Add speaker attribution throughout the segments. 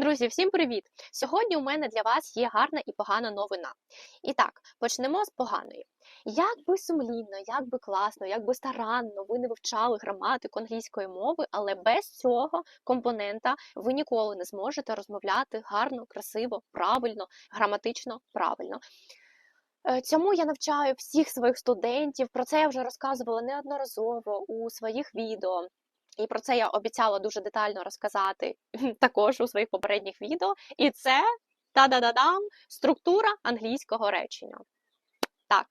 Speaker 1: Друзі, всім привіт! Сьогодні у мене для вас є гарна і погана новина. І так, почнемо з поганої. Як би сумлінно, як би класно, як би старанно ви не вивчали граматику англійської мови, але без цього компонента ви ніколи не зможете розмовляти гарно, красиво, правильно, граматично правильно. Е, Цьому я навчаю всіх своїх студентів. Про це я вже розказувала неодноразово у своїх відео. І про це я обіцяла дуже детально розказати також у своїх попередніх відео. І це та-да-да-дам структура англійського речення. Так,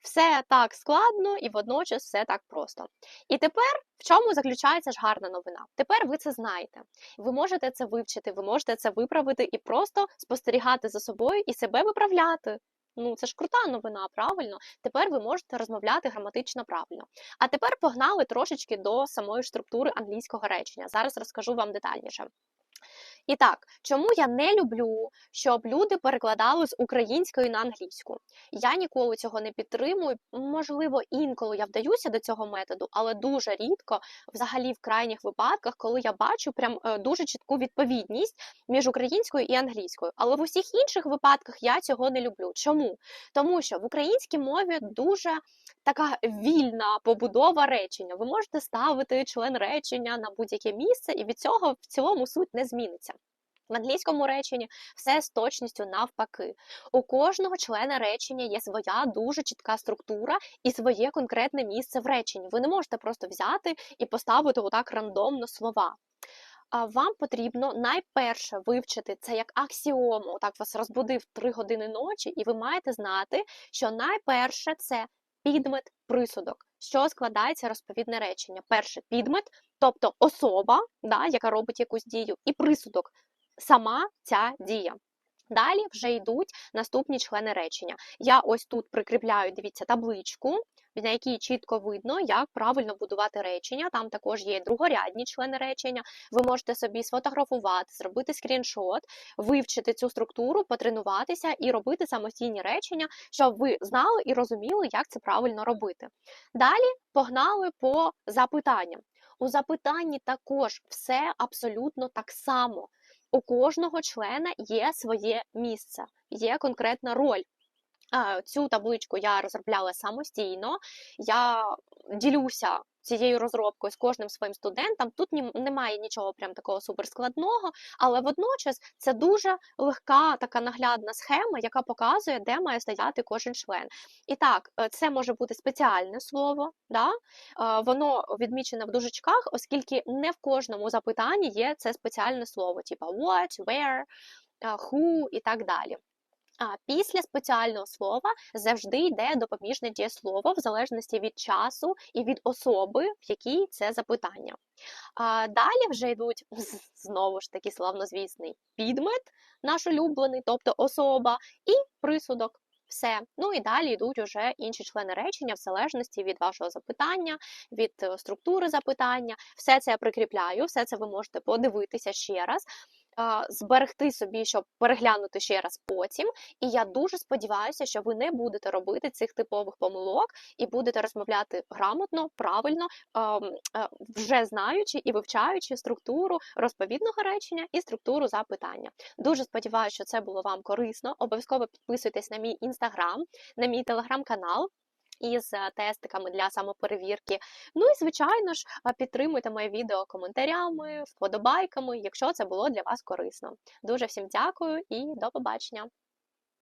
Speaker 1: все так складно і водночас все так просто. І тепер в чому заключається ж гарна новина? Тепер ви це знаєте. Ви можете це вивчити, ви можете це виправити і просто спостерігати за собою і себе виправляти. Ну, це ж крута новина, правильно? Тепер ви можете розмовляти граматично правильно. А тепер погнали трошечки до самої структури англійського речення. Зараз розкажу вам детальніше. І так, чому я не люблю, щоб люди перекладали з української на англійську? Я ніколи цього не підтримую. Можливо, інколи я вдаюся до цього методу, але дуже рідко, взагалі в крайніх випадках, коли я бачу прям е, дуже чітку відповідність між українською і англійською. Але в усіх інших випадках я цього не люблю. Чому? Тому що в українській мові дуже така вільна побудова речення. Ви можете ставити член речення на будь-яке місце, і від цього в цілому суть не зміниться. В англійському реченні все з точністю навпаки. У кожного члена речення є своя дуже чітка структура і своє конкретне місце в реченні. Ви не можете просто взяти і поставити отак рандомно слова. Вам потрібно найперше вивчити це як аксіому. Отак вас розбудив 3 години ночі, і ви маєте знати, що найперше це підмет присудок, що складається розповідне речення. Перше підмет, тобто особа, да, яка робить якусь дію, і присудок сама ця дія. Далі вже йдуть наступні члени речення. Я ось тут прикріпляю, дивіться, табличку, на якій чітко видно, як правильно будувати речення. Там також є другорядні члени речення. Ви можете собі сфотографувати, зробити скріншот, вивчити цю структуру, потренуватися і робити самостійні речення, щоб ви знали і розуміли, як це правильно робити. Далі погнали по запитанням. У запитанні також все абсолютно так само у кожного члена є своє місце, є конкретна роль. Цю табличку я розробляла самостійно. Я ділюся цією розробкою з кожним своїм студентом. Тут немає нічого прям такого суперскладного, але водночас це дуже легка така наглядна схема, яка показує, де має стояти кожен член. І так, е, це може бути спеціальне слово, да? воно відмічене в дужечках, оскільки не в кожному запитанні є це спеціальне слово, типу what, where, who і так далі. А після спеціального слова завжди йде допоміжне дієслово в залежності від часу і від особи, в якій це запитання. А Далі вже йдуть знову ж таки славнозвісний підмет, наш улюблений, тобто особа, і присудок. Все. Ну і далі йдуть уже інші члени речення в залежності від вашого запитання, від е, структури запитання. Все це я прикріпляю, все це ви можете подивитися ще раз зберегти собі, щоб переглянути ще раз потім. І я дуже сподіваюся, що ви не будете робити цих типових помилок і будете розмовляти грамотно, правильно, е, вже знаючи і вивчаючи структуру розповідного речення і структуру запитання. Дуже сподіваюся, що це було вам корисно. Обов'язково підписуйтесь на мій інстаграм, на мій телеграм-канал із е, тестиками для самоперевірки. Ну і, звичайно ж, підтримуйте моє відео коментарями, вподобайками, якщо це було для вас корисно. Дуже всім дякую і до побачення!